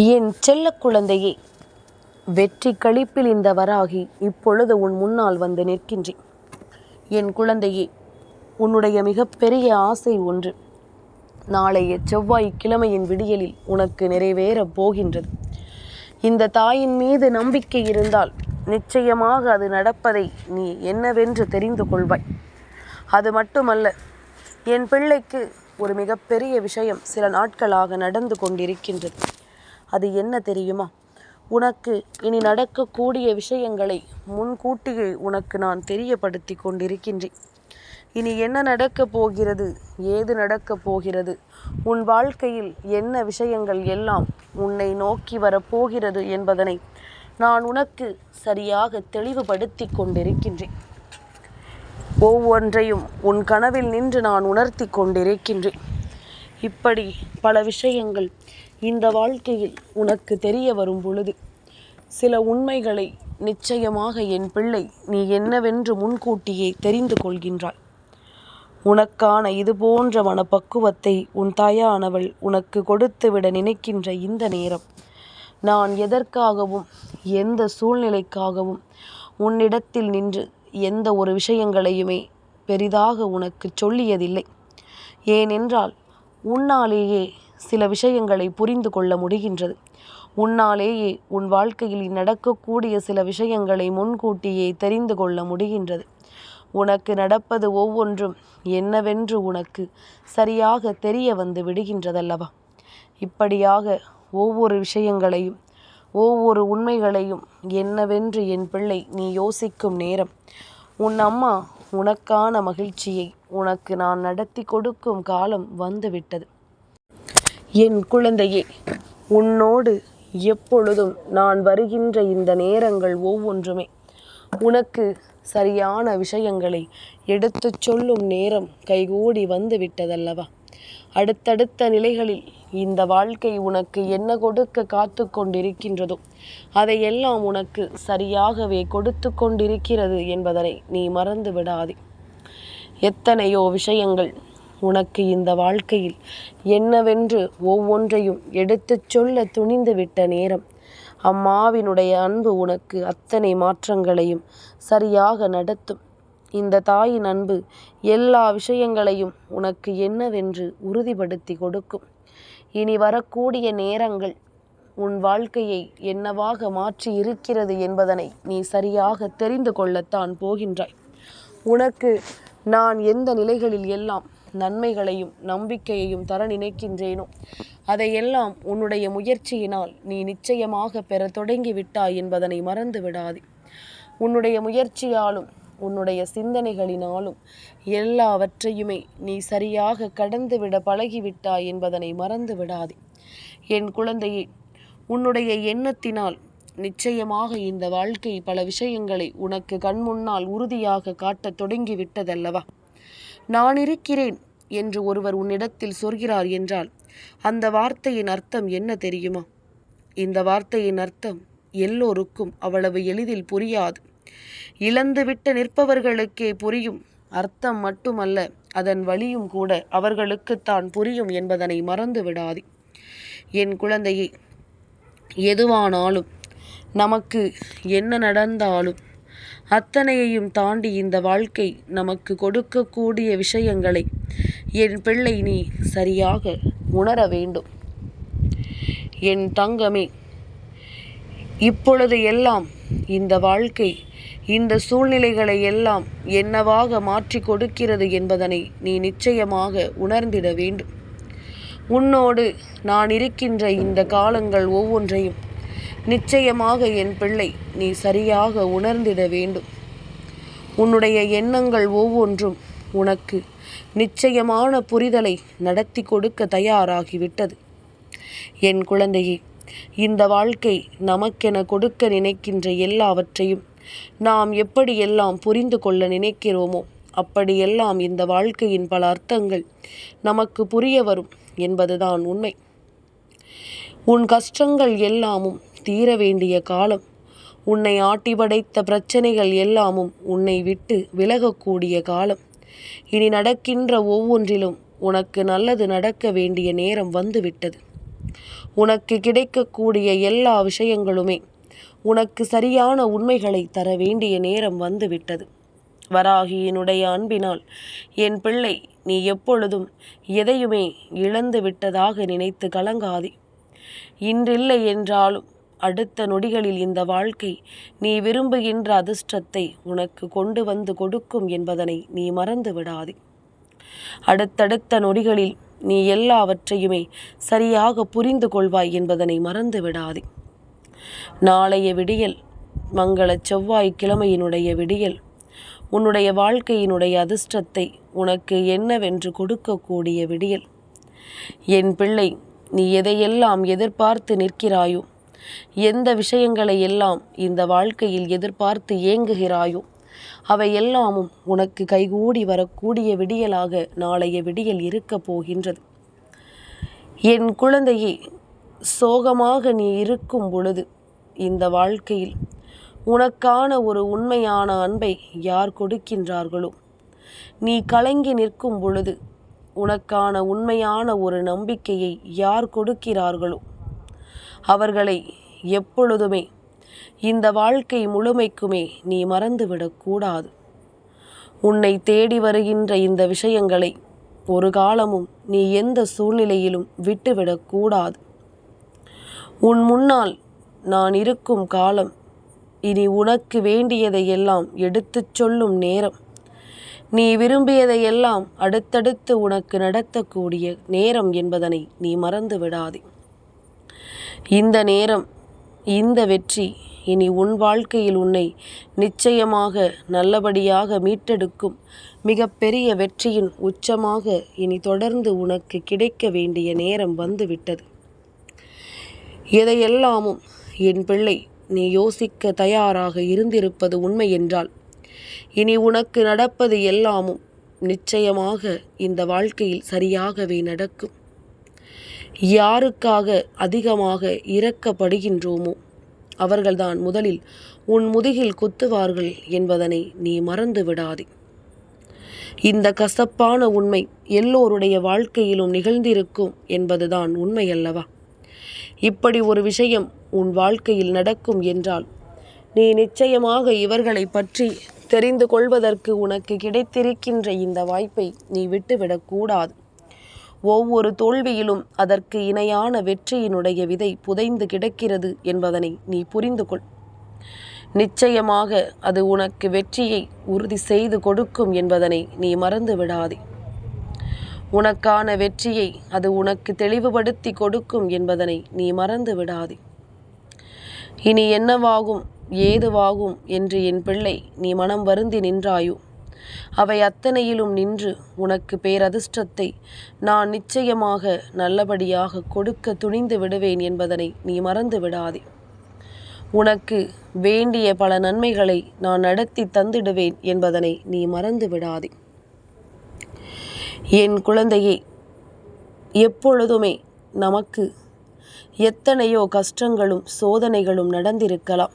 என் செல்ல குழந்தையே வெற்றி களிப்பில் இந்த வராகி இப்பொழுது உன் முன்னால் வந்து நிற்கின்றேன். என் குழந்தையே உன்னுடைய மிகப்பெரிய ஆசை ஒன்று. நாளைய செவ்வாய் கிழமையின் விடியலில் உனக்கு நிறைவேறப் போகின்றது. இந்த தாயின் மீது நம்பிக்கை இருந்தால் நிச்சயமாக அது நடப்பதை நீ என்னவென்று தெரிந்து கொள்வாய். அது மட்டுமல்ல என் பிள்ளைக்கு ஒரு மிகப்பெரிய விஷயம் சில நாட்களாக நடந்து கொண்டிருக்கின்றது. அது என்ன தெரியுமா? உனக்கு இனி நடக்கக்கூடிய விஷயங்களை முன்கூட்டியே உனக்கு நான் தெரியப்படுத்தி கொண்டிருக்கின்றேன். இனி என்ன நடக்கப் போகிறது? ஏது நடக்கப் போகிறது? உன் வாழ்க்கையில் என்ன விஷயங்கள் எல்லாம் உன்னை நோக்கி வரப்போகிறது என்பதனை நான் உனக்கு சரியாக தெளிவுபடுத்தி கொண்டிருக்கின்றேன். ஒவ்வொன்றையும் உன் கனவில் நின்று நான் உணர்த்தி கொண்டிருக்கின்றேன். இப்படி பல விஷயங்கள் இந்த வாழ்க்கையில் உனக்கு தெரிய வரும் பொழுது சில உண்மைகளை நிச்சயமாக என் பிள்ளை நீ என்னவென்று முன்கூட்டியே தெரிந்து கொள்கின்றாய். உனக்கான இது போன்ற மனப்பக்குவத்தை உன் தாயானவள் உனக்கு கொடுத்துவிட நினைக்கின்ற இந்த நேரம் நான் எதற்காகவும் எந்த சூழ்நிலைக்காகவும் உன்னிடத்தில் நின்று எந்த ஒரு விஷயங்களையுமே பெரிதாக உனக்கு சொல்லியதில்லை. ஏனென்றால் உன்னாலேயே சில விஷயங்களை புரிந்து கொள்ள முடிகின்றது. உன்னாலேயே உன் வாழ்க்கையில் நடக்கக்கூடிய சில விஷயங்களை முன்கூட்டியே தெரிந்து கொள்ள முடிகின்றது. உனக்கு நடப்பது ஒவ்வொன்றும் என்னவென்று உனக்கு சரியாக தெரிய வந்து விடுகின்றதல்லவா? இப்படியாக ஒவ்வொரு விஷயங்களையும் ஒவ்வொரு உண்மைகளையும் என்னவென்று என் பிள்ளை நீ யோசிக்கும் நேரம். உன் அம்மா உனக்கான மகிழ்ச்சியை உனக்கு நான் நடத்தி கொடுக்கும் காலம் வந்துவிட்டது என் குழந்தையே உன்னோடு எப்பொழுதும் நான் வருகின்ற இந்த நேரங்கள் ஒவ்வொன்றுமே. உனக்கு சரியான விஷயங்களை எடுத்துச் சொல்லும் நேரம் கைகூடி வந்து விட்டதல்லவா அடுத்தடுத்த நிலைகளில் இந்த வாழ்க்கை உனக்கு என்ன கொடுக்க காத்து கொண்டிருக்கின்றதோ அதையெல்லாம் உனக்கு சரியாகவே கொடுத்து கொண்டிருக்கிறது என்பதனை நீ மறந்து விடாதே எத்தனையோ விஷயங்கள் உனக்கு இந்த வாழ்க்கையில் என்னவென்று ஒவ்வொன்றையும் எடுத்துச் சொல்ல துணிந்துவிட்ட நேரம். அம்மாவினுடைய அன்பு உனக்கு அத்தனை மாற்றங்களையும் சரியாக நடத்தும். இந்த தாயின் அன்பு எல்லா விஷயங்களையும் உனக்கு என்னவென்று உறுதிப்படுத்தி கொடுக்கும். இனி வரக்கூடிய நேரங்கள் உன் வாழ்க்கையை என்னவாக மாற்றி இருக்கிறது என்பதனை நீ சரியாக தெரிந்து கொள்ளத்தான் போகின்றாய். உனக்கு நான் எந்த நிலைகளில் எல்லாம் நன்மைகளையும் நம்பிக்கையையும் தர நினைக்கின்றேனோ? அதையெல்லாம் உன்னுடைய முயற்சியினால் நீ நிச்சயமாக பெற தொடங்கி விட்டாய் என்பதனை மறந்து விடாதே. உன்னுடைய முயற்சியாலும் உன்னுடைய சிந்தனைகளினாலும் எல்லாவற்றையுமே நீ சரியாக கடந்துவிட பழகிவிட்டாய் என்பதனை மறந்து விடாதே. என் குழந்தையே உன்னுடைய எண்ணத்தினால் நிச்சயமாக இந்த வாழ்க்கை பல விஷயங்களை உனக்கு கண்முன்னால் உறுதியாக காட்டத் தொடங்கி விட்டதல்லவா நான் இருக்கிறேன் என்று ஒருவர் உன்னிடத்தில் சொல்கிறார் என்றால் அந்த வார்த்தையின் அர்த்தம் என்ன தெரியுமா? இந்த வார்த்தையின் அர்த்தம் எல்லோருக்கும் அவ்வளவு எளிதில் புரியாது. இழந்துவிட்டு நிற்பவர்களுக்கே புரியும். அர்த்தம் மட்டுமல்ல அதன் வழியும் கூட அவர்களுக்குத்தான் புரியும் என்பதனை மறந்து விடாதே. என் குழந்தையை எதுவானாலும் நமக்கு என்ன நடந்தாலும் அத்தனையையும் தாண்டி இந்த வாழ்க்கை நமக்கு கொடுக்கக்கூடிய விஷயங்களை என் பிள்ளை நீ சரியாக உணர வேண்டும். என் தங்கமே இப்பொழுது எல்லாம் இந்த வாழ்க்கை இந்த சூழ்நிலைகளை எல்லாம் என்னவாக மாற்றி கொடுக்கிறது என்பதனை நீ நிச்சயமாக உணர்ந்திட வேண்டும். உன்னோடு நான் இருக்கின்ற இந்த காலங்கள் ஒவ்வொன்றையும் நிச்சயமாக என் பிள்ளை நீ சரியாக உணர்ந்திட வேண்டும். உன்னுடைய எண்ணங்கள் ஒவ்வொன்றும் உனக்கு நிச்சயமான புரிதலை நடத்தி கொடுக்க தயாராகிவிட்டது. என் குழந்தையே இந்த வாழ்க்கை நமக்கென கொடுக்க நினைக்கின்ற எல்லாவற்றையும் நாம் எப்படியெல்லாம் புரிந்து கொள்ள நினைக்கிறோமோ அப்படியெல்லாம் இந்த வாழ்க்கையின் பல அர்த்தங்கள் நமக்கு புரிய வரும் என்பதுதான் உண்மை. உன் கஷ்டங்கள் எல்லாமும் தீர வேண்டிய காலம். உன்னை ஆட்டி படைத்த பிரச்சனைகள் எல்லாமும் உன்னை விட்டு விலகக்கூடிய காலம். இனி நடக்கின்ற ஒவ்வொன்றிலும் உனக்கு நல்லது நடக்க வேண்டிய நேரம் வந்துவிட்டது. உனக்கு கிடைக்கக்கூடிய எல்லா விஷயங்களுமே உனக்கு சரியான உண்மைகளை தர வேண்டிய நேரம் வந்துவிட்டது. வராகியினுடைய அன்பினால் என் பிள்ளை நீ எப்பொழுதும் எதையுமே இழந்து விட்டதாக நினைத்து கலங்காதே. இன்றில்லை என்றாலும் அடுத்த நொடிகளில் இந்த வாழ்க்கை நீ விரும்புகின்ற அதிர்ஷ்டத்தை உனக்கு கொண்டு வந்து கொடுக்கும் என்பதனை நீ மறந்து விடாதே. அடுத்தடுத்த நொடிகளில் நீ எல்லாவற்றையுமே சரியாக புரிந்து கொள்வாய் என்பதனை மறந்து விடாதே. நாளைய விடியல் மங்கள செவ்வாய் கிழமையினுடைய விடியல் உன்னுடைய வாழ்க்கையினுடைய அதிர்ஷ்டத்தை உனக்கு என்னவென்று கொடுக்கக்கூடிய விடியல். என் பிள்ளை நீ எதையெல்லாம் எதிர்பார்த்து நிற்கிறாயோ எந்த விஷயங்களை எல்லாம் இந்த வாழ்க்கையில் எதிர்பார்த்து ஏங்குகிறாயோ அவை எல்லாமும் உனக்கு கைகூடி வரக்கூடிய விடியலாக நாளைய விடியல் இருக்கப் போகின்றது. என் குழந்தையே சோகமாக நீ இருக்கும் பொழுது இந்த வாழ்க்கையில் உனக்கான ஒரு உண்மையான அன்பை யார் கொடுக்கின்றார்களோ நீ கலங்கி நிற்கும் பொழுது உனக்கான உண்மையான ஒரு நம்பிக்கையை யார் கொடுக்கிறார்களோ அவர்களை எப்பொழுதுமே இந்த வாழ்க்கை முழுமைக்குமே நீ மறந்துவிடக்கூடாது. உன்னை தேடி வருகின்ற இந்த விஷயங்களை ஒரு காலமும் நீ எந்த சூழ்நிலையிலும் விட்டுவிடக்கூடாது. உன் முன்னால் நான் இருக்கும் காலம் இனி உனக்கு வேண்டியதையெல்லாம் எடுத்துச் சொல்லும் நேரம். நீ விரும்பியதையெல்லாம் அடுத்தடுத்து உனக்கு நடத்தக்கூடிய நேரம் என்பதனை நீ மறந்து விடாதே இந்த நேரம் இந்த வெற்றி இனி உன் வாழ்க்கையில் உன்னை நிச்சயமாக நல்லபடியாக மீட்டெடுக்கும். மிகப்பெரிய வெற்றியின் உச்சமாக இனி தொடர்ந்து உனக்கு கிடைக்க வேண்டிய நேரம் வந்துவிட்டது. எதையெல்லாமும் என் பிள்ளை நீ யோசிக்க தயாராக இருந்திருப்பது உண்மை என்றால் இனி உனக்கு நடப்பது எல்லாமும் நிச்சயமாக இந்த வாழ்க்கையில் சரியாகவே நடக்கும். யாருக்காக அதிகமாக இறக்கப்படுகின்றோமோ அவர்கள்தான் முதலில் உன் முதுகில் குத்துவார்கள் என்பதனை நீ மறந்து விடாதே. இந்த கசப்பான உண்மை எல்லோருடைய வாழ்க்கையிலும் நிகழ்ந்திருக்கும் என்பதுதான் உண்மை அல்லவா இப்படி ஒரு விஷயம் உன் வாழ்க்கையில் நடக்கும் என்றால் நீ நிச்சயமாக இவர்களை பற்றி தெரிந்து கொள்வதற்கு உனக்கு கிடைத்திருக்கின்ற இந்த வாய்ப்பை நீ விட்டுவிடக்கூடாது ஒவ்வொரு தோல்வியிலும் அதற்கு இணையான வெற்றியினுடைய விதை புதைந்து கிடக்கிறது என்பதனை நீ புரிந்து கொள். நிச்சயமாக அது உனக்கு வெற்றியை உறுதி செய்து கொடுக்கும் என்பதனை நீ மறந்து விடாதே. உனக்கான வெற்றியை அது உனக்கு தெளிவுபடுத்தி கொடுக்கும் என்பதனை நீ மறந்து விடாதே. இனி என்னவாகும் ஏதுவாகும் என்று என் பிள்ளை நீ மனம் வருந்தி நின்றாயோ? அவை அத்தனையிலும் நின்று உனக்கு பேரதிர்ஷ்டத்தை நான் நிச்சயமாக நல்லபடியாக கொடுக்க துணிந்து விடுவேன் என்பதனை நீ மறந்து விடாதே. உனக்கு வேண்டிய பல நன்மைகளை நான் நடத்தி தந்திடுவேன் என்பதனை நீ மறந்து விடாதே. என் குழந்தையே எப்பொழுதுமே நமக்கு எத்தனையோ கஷ்டங்களும் சோதனைகளும் நடந்திருக்கலாம்.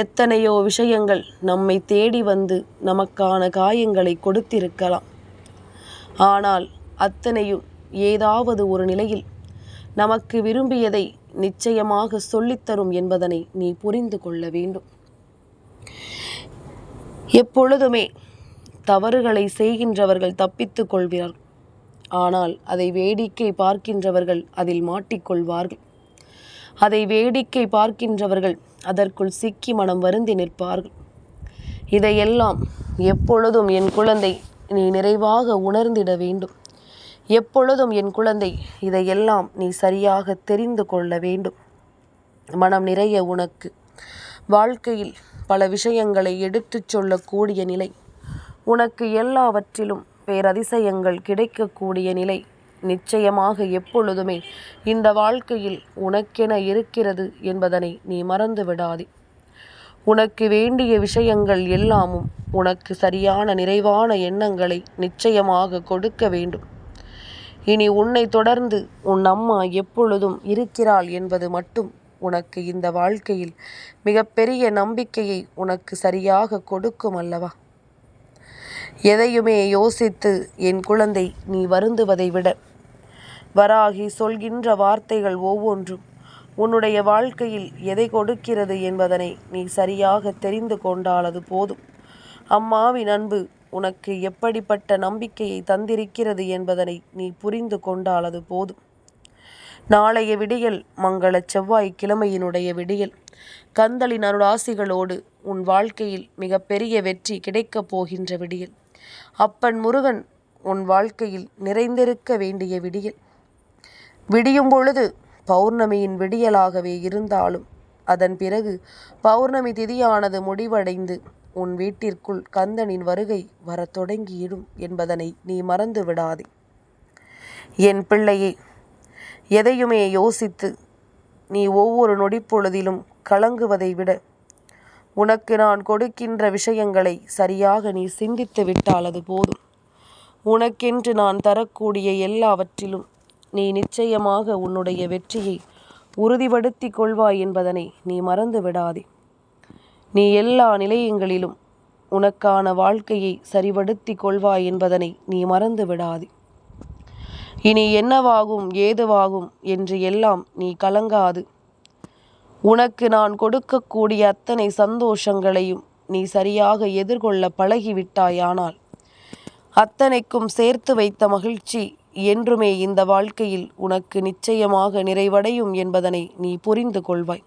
எத்தனையோ விஷயங்கள் நம்மை தேடி வந்து நமக்கான காயங்களை கொடுத்திருக்கலாம். ஆனால் அத்தனையும் ஏதாவது ஒரு நிலையில் நமக்கு விரும்பியதை நிச்சயமாக சொல்லித்தரும் என்பதனை நீ புரிந்து கொள்ள வேண்டும். எப்பொழுதுமே தவறுகளை செய்கின்றவர்கள் தப்பித்து கொள்கிறார். ஆனால் அதை வேடிக்கை பார்க்கின்றவர்கள் அதில் மாட்டிக்கொள்வார்கள். அதை வேடிக்கை பார்க்கின்றவர்கள் அதற்குள் சிக்கி மனம் வருந்தி நிற்பார்கள். இதையெல்லாம் எப்பொழுதும் என் குழந்தை நீ நிறைவாக உணர்ந்திட வேண்டும். எப்பொழுதும் என் குழந்தை இதையெல்லாம் நீ சரியாக தெரிந்து கொள்ள வேண்டும். மனம் நிறைய உனக்கு. வாழ்க்கையில் பல விஷயங்களை எடுத்துச் சொல்லக்கூடிய நிலை. உனக்கு எல்லாவற்றிலும் பேரதிசயங்கள் கிடைக்கக்கூடிய நிலை. நிச்சயமாக எப்பொழுதுமே இந்த வாழ்க்கையில் உனக்கென இருக்கிறது என்பதனை நீ மறந்து விடாதே. உனக்கு வேண்டிய விஷயங்கள் எல்லாமும் உனக்கு சரியான நிறைவான எண்ணங்களை நிச்சயமாக கொடுக்க வேண்டும். இனி உன்னை தொடர்ந்து உன் அம்மா எப்பொழுதும் இருக்கிறாள் என்பது மட்டும் உனக்கு இந்த வாழ்க்கையில் மிகப்பெரிய நம்பிக்கையை உனக்கு சரியாக கொடுக்கும் அல்லவா? எதையுமே யோசித்து என் குழந்தை நீ வருந்துவதை விட வராகி சொல்கின்ற வார்த்தைகள் ஒவ்வொன்றும் உன்னுடைய வாழ்க்கையில் எதை கொடுக்கிறது என்பதனை நீ சரியாக தெரிந்து கொண்டாலது போதும். அம்மாவின் அன்பு உனக்கு எப்படிப்பட்ட நம்பிக்கையை தந்திருக்கிறது என்பதனை நீ புரிந்து கொண்டாலது போதும். நாளைய விடியல் மங்கள செவ்வாய் கிழமையினுடைய விடியல். கந்தளின் அருளாசிகளோடு உன் வாழ்க்கையில் மிகப்பெரிய வெற்றி கிடைக்கப் போகின்ற விடியல். அப்பன் முருகன் உன் வாழ்க்கையில் நிறைந்திருக்க வேண்டிய விடியல். விடியும் பொழுது பௌர்ணமியின் விடியலாகவே இருந்தாலும் அதன் பிறகு பௌர்ணமி திதியானது முடிவடைந்து உன் வீட்டிற்குள் கந்தனின் வருகை வரத் தொடங்கியிடும் என்பதனை நீ மறந்து விடாதே. என் பிள்ளையே எதையுமே யோசித்து நீ ஒவ்வொரு நொடிப்பொழுதிலும் கலங்குவதை விட உனக்கு நான் கொடுக்கின்ற விஷயங்களை சரியாக நீ சிந்தித்து விட்டால் அது போதும். உனக்கென்று நான் தரக்கூடிய எல்லாவற்றிலும் நீ நிச்சயமாக உன்னுடைய வெற்றியை உறுதிப்படுத்தி கொள்வாய் என்பதனை நீ மறந்து விடாதே. நீ எல்லா நிலையங்களிலும் உனக்கான வாழ்க்கையை சரிபடுத்தி கொள்வாய் என்பதனை நீ மறந்து விடாதே. இனி என்னவாகும் ஏதுவாகும் என்று எல்லாம் நீ கலங்காது. உனக்கு நான் கொடுக்கக்கூடிய அத்தனை சந்தோஷங்களையும் நீ சரியாக எதிர்கொள்ள பழகிவிட்டாயானால் அத்தனைக்கும் சேர்த்து வைத்த மகிழ்ச்சி என்றுமே இந்த வாழ்க்கையில் உனக்கு நிச்சயமாக நிறைவடையும் என்பதனை நீ புரிந்து கொள்வாய்.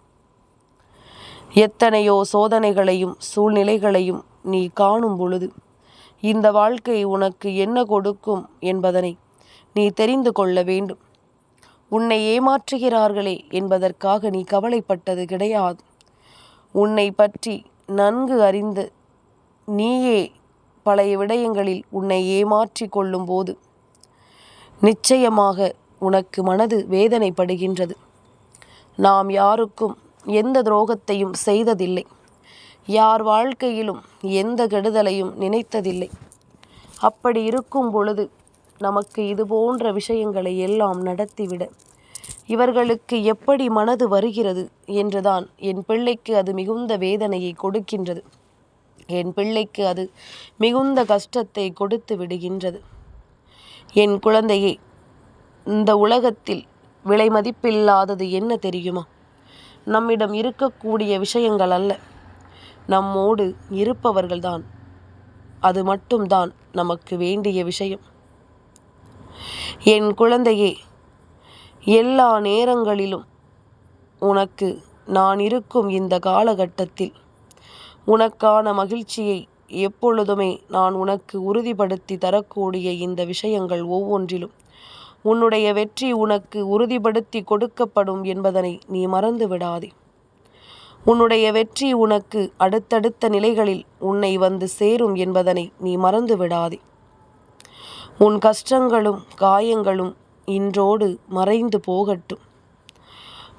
எத்தனையோ சோதனைகளையும் சூழ்நிலைகளையும் நீ காணும் பொழுது இந்த வாழ்க்கை உனக்கு என்ன கொடுக்கும் என்பதனை நீ தெரிந்து கொள்ள வேண்டும். உன்னை ஏமாற்றுகிறார்களே என்பதற்காக நீ கவலைப்பட்டது கிடையாது. உன்னை பற்றி நன்கு அறிந்து நீயே பழைய விடயங்களில் உன்னை ஏமாற்றி கொள்ளும்போது நிச்சயமாக உனக்கு மனது வேதனைப்படுகின்றது. நாம் யாருக்கும் எந்த துரோகத்தையும் செய்ததில்லை. யார் வாழ்க்கையிலும் எந்த கெடுதலையும் நினைத்ததில்லை. அப்படி இருக்கும் பொழுது நமக்கு இது போன்ற விஷயங்களை எல்லாம் நடத்திவிட இவர்களுக்கு எப்படி மனது வருகிறது என்றுதான் என் பிள்ளைக்கு அது மிகுந்த வேதனையை கொடுக்கின்றது. என் பிள்ளைக்கு அது மிகுந்த கஷ்டத்தை கொடுத்து விடுகின்றது. என் குழந்தையே இந்த உலகத்தில் விலை மதிப்பில்லாதது என்ன தெரியுமா? நம்மிடம் இருக்கக்கூடிய விஷயங்கள் அல்ல. நம்மோடு இருப்பவர்கள்தான். அது மட்டும்தான் நமக்கு வேண்டிய விஷயம். என் குழந்தையே எல்லா நேரங்களிலும் உனக்கு நான் இருக்கும் இந்த காலகட்டத்தில் உனக்கான மகிழ்ச்சியை எப்பொழுதுமே நான் உனக்கு உறுதிப்படுத்தி தரக்கூடிய இந்த விஷயங்கள் ஒவ்வொன்றிலும். உன்னுடைய வெற்றி உனக்கு உறுதிப்படுத்தி கொடுக்கப்படும் என்பதனை நீ மறந்து விடாதே. உன்னுடைய வெற்றி உனக்கு அடுத்தடுத்த நிலைகளில் உன்னை வந்து சேரும் என்பதனை நீ மறந்து விடாதே. உன் கஷ்டங்களும் காயங்களும் இன்றோடு மறைந்து போகட்டும்.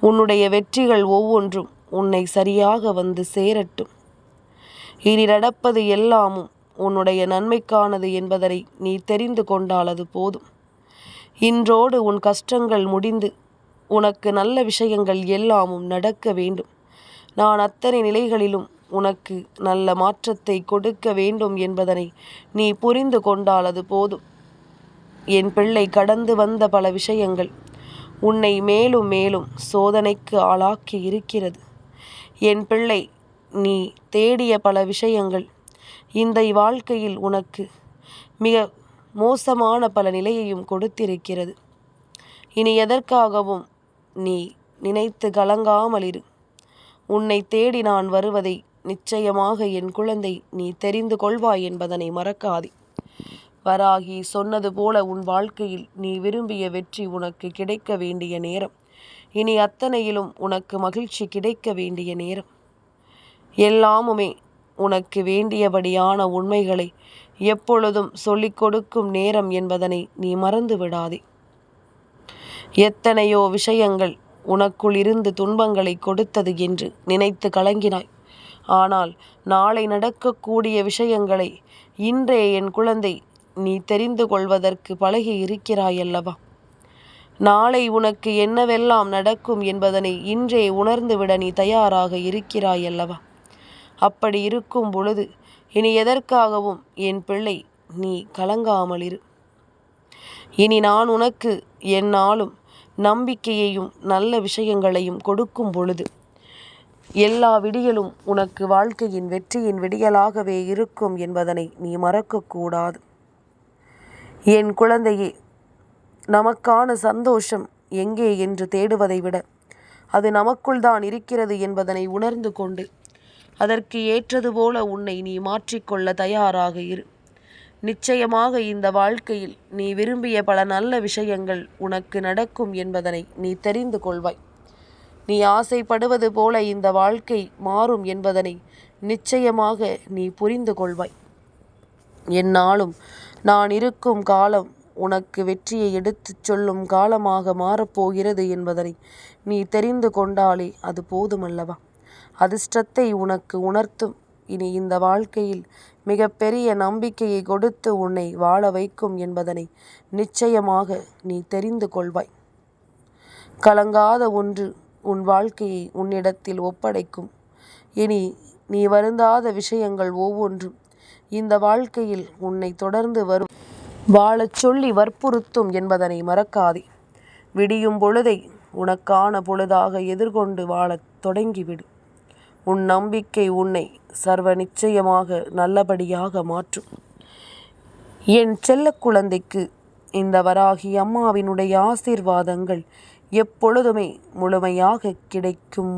உன்னுடைய வெற்றிகள் ஒவ்வொன்றும் உன்னை சரியாக வந்து சேரட்டும். இனி நடப்பது எல்லாமும் உன்னுடைய நன்மைக்கானது என்பதனை நீ தெரிந்து கொண்டால் அது போதும். இன்றோடு உன் கஷ்டங்கள் முடிந்து உனக்கு நல்ல விஷயங்கள் எல்லாமும் நடக்க வேண்டும். நான் அத்தனை நிலைகளிலும் உனக்கு நல்ல மாற்றத்தை கொடுக்க வேண்டும் என்பதனை நீ புரிந்து கொண்டால் அது போதும். என் பிள்ளை கடந்து வந்த பல விஷயங்கள் உன்னை மேலும் மேலும் சோதனைக்கு ஆளாக்கி இருக்கிறது. என் பிள்ளை நீ தேடிய பல விஷயங்கள் இந்த வாழ்க்கையில் உனக்கு மிக மோசமான பல நிலையையும் கொடுத்திருக்கிறது. இனி எதற்காகவும் நீ நினைத்து கலங்காமல் இரு உன்னை தேடி நான் வருவதை நிச்சயமாக என் குழந்தை நீ தெரிந்து கொள்வாய் என்பதனை மறக்காதே. வராகி சொன்னது போல உன் வாழ்க்கையில் நீ விரும்பிய வெற்றி உனக்கு கிடைக்க வேண்டிய நேரம். இனி அத்தனையிலும் உனக்கு மகிழ்ச்சி கிடைக்க வேண்டிய நேரம். எல்லாமுமே உனக்கு வேண்டியபடியான உண்மைகளை எப்பொழுதும் சொல்லிக் கொடுக்கும் நேரம் என்பதனை நீ மறந்து விடாதே எத்தனையோ விஷயங்கள் உனக்குள் இருந்து துன்பங்களை கொடுத்தது என்று நினைத்து கலங்கினாய். ஆனால் நாளை நடக்கக்கூடிய விஷயங்களை இன்றே என் குழந்தை நீ தெரிந்து கொள்வதற்கு பழகி இருக்கிறாயல்லவா? நாளை உனக்கு என்னவெல்லாம் நடக்கும் என்பதனை இன்றே உணர்ந்துவிட நீ தயாராக இருக்கிறாயல்லவா? அப்படி இருக்கும் பொழுது இனி எதற்காகவும் என் பிள்ளை நீ கலங்காமல் இரு. இனி நான் உனக்கு என்னாலும் நம்பிக்கையையும் நல்ல விஷயங்களையும் கொடுக்கும் பொழுது எல்லா விடியலும் உனக்கு வாழ்க்கையின் வெற்றியின் விடியலாகவே இருக்கும் என்பதனை நீ மறக்கக்கூடாது. என் குழந்தையே நமக்கான சந்தோஷம் எங்கே என்று தேடுவதை விட அது நமக்குள் தான் இருக்கிறது என்பதனை உணர்ந்து கொண்டு அதற்கு ஏற்றது போல உன்னை நீ மாற்றிக்கொள்ள தயாராக இரு. நிச்சயமாக இந்த வாழ்க்கையில் நீ விரும்பிய பல நல்ல விஷயங்கள் உனக்கு நடக்கும் என்பதனை நீ தெரிந்து கொள்வாய். நீ ஆசைப்படுவது போல இந்த வாழ்க்கை மாறும் என்பதனை நிச்சயமாக நீ புரிந்து கொள்வாய். என்னாலும் நான் இருக்கும் காலம் உனக்கு வெற்றியை எடுத்துச் சொல்லும் காலமாக மாறப்போகிறது என்பதனை நீ தெரிந்து கொண்டாலே அது போதுமல்லவா? அதிர்ஷ்டத்தை உனக்கு உணர்த்தும். இனி இந்த வாழ்க்கையில் மிகப்பெரிய நம்பிக்கையை கொடுத்து உன்னை வாழ வைக்கும் என்பதனை நிச்சயமாக நீ தெரிந்து கொள்வாய். கலங்காத ஒன்று உன் வாழ்க்கையை உன்னிடத்தில் ஒப்படைக்கும். இனி நீ வருந்தாத விஷயங்கள் ஒவ்வொன்றும் இந்த வாழ்க்கையில் உன்னை தொடர்ந்து வரும். வாழச் சொல்லி வற்புறுத்தும் என்பதனை மறக்காதே. விடியும் பொழுதை உனக்கான பொழுதாக எதிர்கொண்டு வாழத் தொடங்கிவிடு. உன் நம்பிக்கை உன்னை சர்வ நிச்சயமாக நல்லபடியாக மாற்றும். என் செல்ல குழந்தைக்கு இந்த வராகி அம்மாவினுடைய ஆசீர்வாதங்கள் எப்பொழுதுமே முழுமையாக கிடைக்கும்.